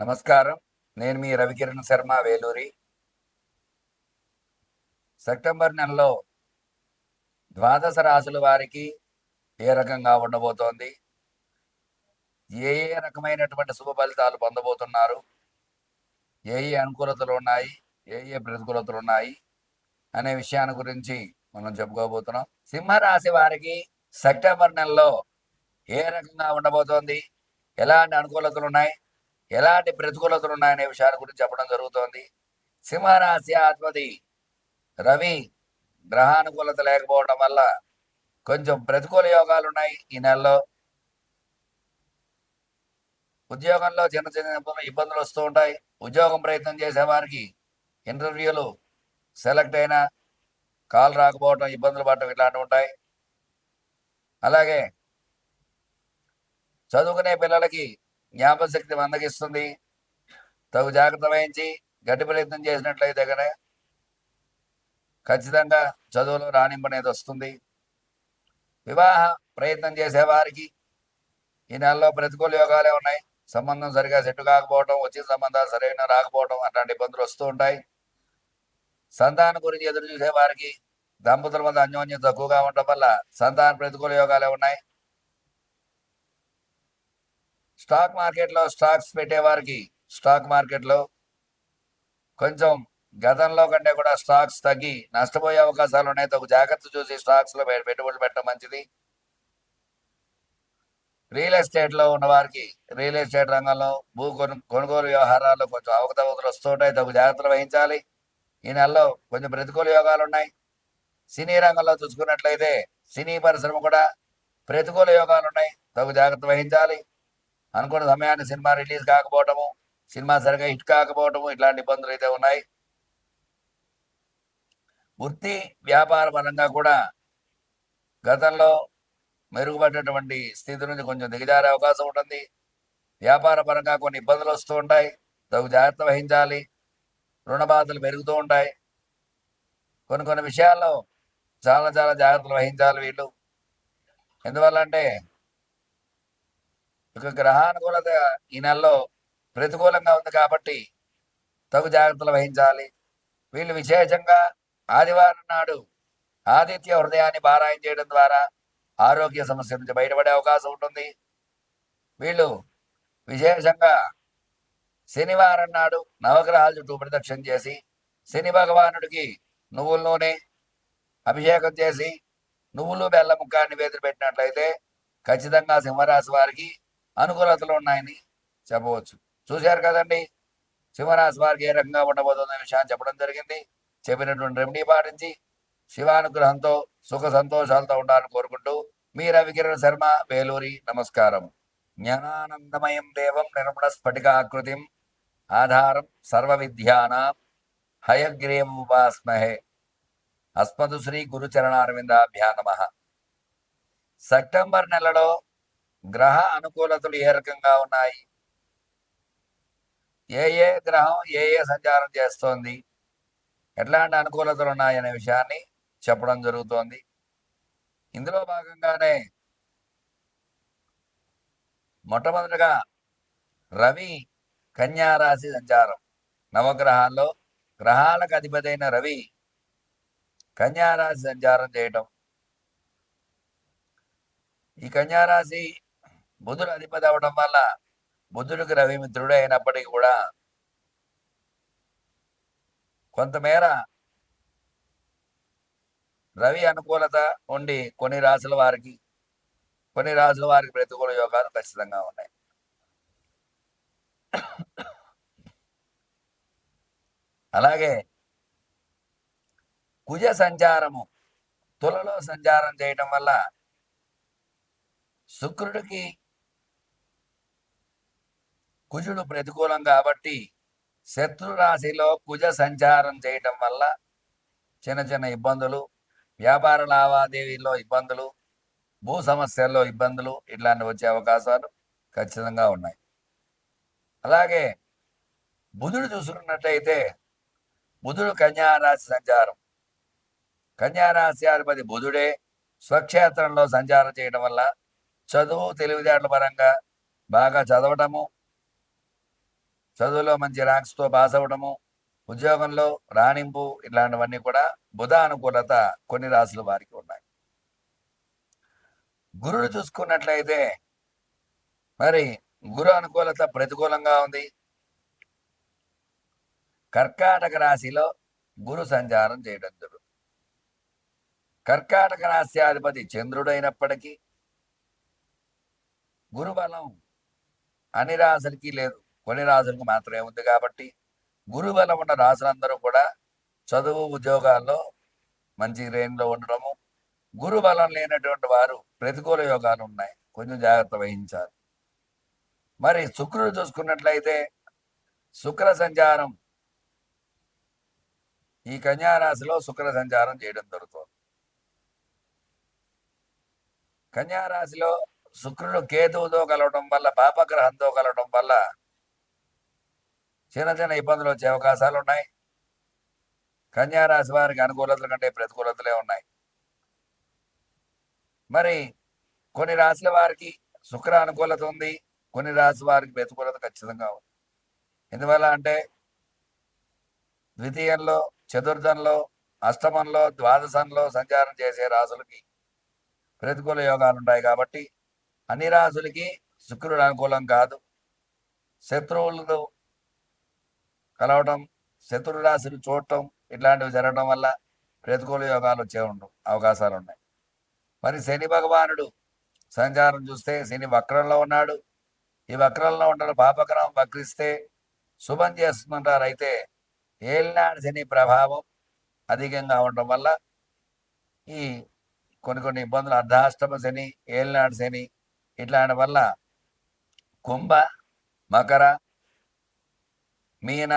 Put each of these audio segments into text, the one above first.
నమస్కారం. నేను మీ రవికిరణ్ శర్మ వేలూరి. సెప్టెంబర్ నెలలో ద్వాదశ రాశుల వారికి ఏ రకంగా ఉండబోతోంది? ఏ ఏ రకమైనటువంటి శుభ ఫలితాలు పొందబోతున్నారు? ఏ ఏ అనుకూలతలు ఉన్నాయి? ఏ ఏ ప్రతికూలతలు ఉన్నాయి? అనే విషయాన్ని గురించి మనం చెప్పుకోబోతున్నాం. సింహరాశి వారికి సెప్టెంబర్ నెలలో ఏ రకంగా ఉండబోతోంది? ఎలాంటి అనుకూలతలు ఉన్నాయి? ఎలాంటి ప్రతికూలతలు ఉన్నాయనే విషయాల గురించి చెప్పడం జరుగుతోంది. సింహరాశి ఆత్మది రవి గ్రహానుకూలత లేకపోవడం వల్ల కొంచెం ప్రతికూల యోగాలు ఉన్నాయి ఈ నెలలో. ఉద్యోగంలో చిన్న చిన్న ఇబ్బందులు- వస్తూ ఉంటాయి. ఉద్యోగం ప్రయత్నం చేసే వారికి ఇంటర్వ్యూలు సెలెక్ట్ అయినా కాల్ రాకపోవడం ఇబ్బందులు పడటం ఇలాంటివి ఉంటాయి. అలాగే చదువుకునే పిల్లలకి జ్ఞాపశక్తి మందగిస్తుంది తగు జాగ్రత్త వహించి గట్టి ప్రయత్నం చేసినట్లయితే కనుక ఖచ్చితంగా చదువులో రాణింపు అనేది వస్తుంది. వివాహ ప్రయత్నం చేసేవారికి ఈ నెలలో ప్రతికూల యోగాలే ఉన్నాయి. సంబంధం సరిగా సెట్ కాకపోవడం వచ్చిన సంబంధాలు సరైన రాకపోవడం అట్లాంటి ఇబ్బందులు వస్తూ ఉంటాయి. సంతానం గురించి ఎదురు చూసే వారికి దంపతుల మధ్య అన్యోన్యం తక్కువగా ఉండటం వల్ల సంతాన ప్రతికూల యోగాలే ఉన్నాయి. స్టాక్ మార్కెట్లో స్టాక్స్ పెట్టేవారికి స్టాక్ మార్కెట్లో కొంచెం గతంలో కంటే కూడా స్టాక్స్ తగ్గి నష్టపోయే అవకాశాలు ఉన్నాయి. తగు జాగ్రత్త చూసి స్టాక్స్లో పె- పెట్టుబడులు పెట్టడం మంచిది. రియల్ ఎస్టేట్లో ఉన్నవారికి ఉన్న వారికి రియల్ ఎస్టేట్ రంగంలో భూ కొను కొనుగోలు వ్యవహారాల్లో కొంచెం అవకతవకలు వస్తూ ఉంటాయి. తగు జాగ్రత్తలు వహించాలి. ఈ నెలలో కొంచెం ప్రతికూల యోగాలు ఉన్నాయి. సినీ రంగంలో చూసుకున్నట్లయితే సినీ పరిశ్రమ కూడా ప్రతికూల యోగాలు ఉన్నాయి. తగు జాగ్రత్త వహించాలి. అనుకున్న సమయాన్ని సినిమా రిలీజ్ కాకపోవటము సినిమా సరిగా హిట్ కాకపోవటము ఇట్లాంటి ఇబ్బందులు అయితే ఉన్నాయి. వృత్తి వ్యాపార పరంగా కూడా గతంలో మెరుగుపడినటువంటి స్థితి నుంచి కొంచెం దిగజారే అవకాశం ఉంటుంది. వ్యాపార పరంగా కొన్ని ఇబ్బందులు వస్తూ ఉంటాయి. తగు జాగ్రత్త వహించాలి. రుణ బాధలు పెరుగుతూ ఉంటాయి. కొన్ని కొన్ని విషయాల్లో చాలా చాలా జాగ్రత్తలు వహించాలి వీళ్ళు. ఎందువల్ల అంటే ఇక గ్రహానుకూలత ఈ నెలలో ప్రతికూలంగా ఉంది కాబట్టి తగు జాగ్రత్తలు వహించాలి. వీళ్ళు విశేషంగా ఆదివారం నాడు ఆదిత్య హృదయాన్ని పారాయణ చేయడం ద్వారా ఆరోగ్య సమస్య నుంచి బయటపడే అవకాశం ఉంటుంది. వీళ్ళు విశేషంగా శనివారం నాడు నవగ్రహాల చుట్టూ ప్రదక్షిణ చేసి శని భగవానుడికి నువ్వుల నూనె అభిషేకం చేసి నువ్వులు బెల్ల ముక్క నివేదన పెట్టినట్లయితే ఖచ్చితంగా సింహరాశి వారికి అనుకూలతలు ఉన్నాయని చెప్పవచ్చు. చూశారు కదండి? సింహరాశి వారికి ఏ రకంగా ఉండబోతుందనే విషయాన్ని చెప్పడం జరిగింది. చెప్పినటువంటి రెమెడీ పాటించి శివానుగ్రహంతో సుఖ సంతోషాలతో ఉండాలని కోరుకుంటూ మీ రవికిరణ్ శర్మ వేలూరి నమస్కారం. జ్ఞానానందమయం దేవం నిర్మల స్ఫటికాకృతిం ఆధారం సర్వ విద్యానాం హయగ్రీవం ఉపాస్మహే. అస్మదు శ్రీ గురుచరణారవిందాభ్యా నమ. సెప్టెంబర్ నెలలో గ్రహ అనుకూలతలు ఏ రకంగా ఉన్నాయి? ఏ ఏ గ్రహం ఏ ఏ సంచారం చేస్తోంది? ఎట్లాంటి అనుకూలతలు ఉన్నాయనే విషయాన్ని చెప్పడం జరుగుతోంది. ఇందులో భాగంగానే మొట్టమొదటిగా రవి కన్యారాశి సంచారం. నవగ్రహాల్లో గ్రహాలకు అధిపతైన రవి కన్యారాశి సంచారం చేయటం. ఈ కన్యారాశి బుధుడు అధిపతి అవడం వల్ల బుధుడికి రవిమిత్రుడే అయినప్పటికీ కూడా కొంతమేర రవి అనుకూలత ఉండి కొన్ని రాసుల వారికి కొన్ని రాసుల వారికి ప్రతికూల యోగాలు ఖచ్చితంగా ఉన్నాయి. అలాగే కుజ సంచారము తులలో సంచారం చేయటం వల్ల శుక్రుడికి కుజుడు ప్రతికూలం కాబట్టి శత్రు రాశిలో కుజ సంచారం చేయటం వల్ల చిన్న చిన్న ఇబ్బందులు వ్యాపార లావాదేవీల్లో ఇబ్బందులు భూ సమస్యల్లో ఇబ్బందులు ఇట్లాంటివి వచ్చే అవకాశాలు ఖచ్చితంగా ఉన్నాయి. అలాగే బుధుడు చూసుకున్నట్టయితే బుధుడు కన్యారాశి సంచారం. కన్యారాశి అధిపతి బుధుడే స్వక్షేత్రంలో సంచారం చేయడం వల్ల చదువు తెలివితేటల పరంగా బాగా చదవటము చదువులో మంచి ర్యాంక్స్తో పాస్ అవ్వడము ఉద్యోగంలో రాణింపు ఇలాంటివన్నీ కూడా బుధ అనుకూలత కొన్ని రాసుల వారికి ఉన్నాయి. గురుడు చూసుకున్నట్లయితే మరి గురు అనుకూలత ప్రతికూలంగా ఉంది. కర్కాటక రాశిలో గురు సంచారం చేయడం జరుగుతుంది. కర్కాటక రాశ్యాధిపతి చంద్రుడైనప్పటికీ గురుబలం అన్ని రాశులకి లేదు. కొన్ని రాజులకు మాత్రమే ఉంది కాబట్టి గురుబలం ఉన్న రాజులందరూ కూడా చదువు ఉద్యోగాల్లో మంచి రేంజ్లో ఉండడము గురుబలం లేనటువంటి వారు ప్రతికూల యోగాలు ఉన్నాయి. కొంచెం జాగ్రత్త వహించాలి. మరి శుక్రుడు చూసుకున్నట్లయితే శుక్ర సంచారం ఈ కన్యారాశిలో శుక్ర సంచారం చేయడం జరుగుతుంది. కన్యారాశిలో శుక్రుడు కేతువుతో కలవడం వల్ల పాపగ్రహంతో కలవడం వల్ల చిన్న చిన్న ఇబ్బందులు వచ్చే అవకాశాలు ఉన్నాయి. కన్యా రాశి వారికి అనుకూలతల కంటే ప్రతికూలతలే ఉన్నాయి. మరి కొన్ని రాశుల వారికి శుక్ర అనుకూలత ఉంది. కొన్ని రాశి వారికి ప్రతికూలత ఖచ్చితంగా ఉంది. ఎందువల్ల అంటే ద్వితీయంలో చతుర్థంలో అష్టమంలో ద్వాదశంలో సంచారం చేసే రాసులకి ప్రతికూల యోగాలు ఉంటాయి కాబట్టి అన్ని రాసులకి శుక్రుడు అనుకూలం కాదు. శత్రువులతో కలవటం శత్రు చూడటం ఇట్లాంటివి జరగడం వల్ల ప్రతికూల యోగాలు వచ్చే ఉండవు అవకాశాలు ఉన్నాయి మరి శని భగవానుడు సంచారం చూస్తే శని వక్రంలో ఉన్నాడు. ఈ వక్రంలో ఉండడం పాపగ్రహం వక్రిస్తే శుభం చేస్తుంటారు. అయితే ఏలినాడు శని ప్రభావం అధికంగా ఉండడం వల్ల ఈ కొన్ని కొన్ని ఇబ్బందులు అర్ధాష్టమ శని ఏలినాడు శని ఇట్లాంటి వల్ల కుంభ మకర మీన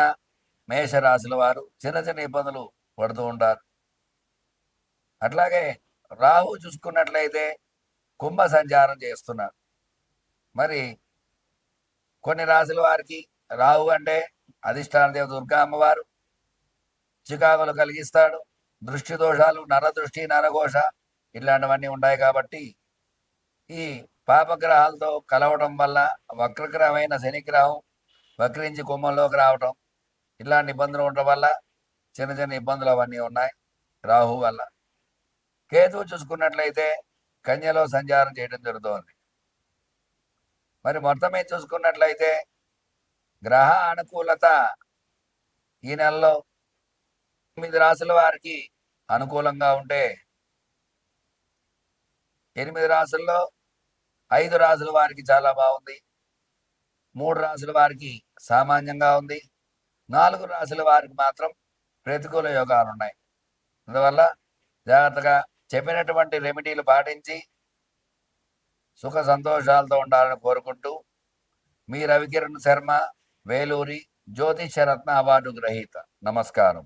మేషరాశుల వారు చిన్న చిన్న ఇబ్బందులు పడుతూ ఉంటారు. అట్లాగే రాహు చూసుకున్నట్లయితే కుంభ సంచారం చేస్తున్నారు. మరి కొన్ని రాశుల వారికి రాహు అంటే అధిష్టాన దేవ దుర్గా అమ్మవారు చికాకులు కలిగిస్తాడు దృష్టి దోషాలు నరదృష్టి నరఘోష ఇలాంటివన్నీ ఉన్నాయి కాబట్టి ఈ పాపగ్రహాలతో కలవడం వల్ల వక్రగ్రహమైన శనిగ్రహం వక్రించి కుంభంలోకి రావటం ఇలాంటి ఇబ్బందులు ఉండడం వల్ల చిన్న చిన్న ఇబ్బందులు అవన్నీ ఉన్నాయి రాహు వల్ల. కేతువు చూసుకున్నట్లయితే కన్యలో సంచారం చేయడం జరుగుతోంది. మరి మొత్తమే చూసుకున్నట్లయితే గ్రహ అనుకూలత ఈ నెలలో ఎనిమిది రాసుల వారికి అనుకూలంగా ఉంటే ఎనిమిది రాసుల్లో ఐదు రాసుల వారికి చాలా బాగుంది. మూడు రాసుల వారికి సామాన్యంగా ఉంది. నాలుగు రాసుల వారికి మాత్రం ప్రతికూల యోగాలు ఉన్నాయి అందువల్ల జాగ్రత్తగా చెప్పినటువంటి రెమెడీలు పాటించి సుఖ సంతోషాలతో ఉండాలని కోరుకుంటూ మీ రవికిరణ్ శర్మ వేలూరి జ్యోతిషరత్న అవార్డు గ్రహీత. నమస్కారం.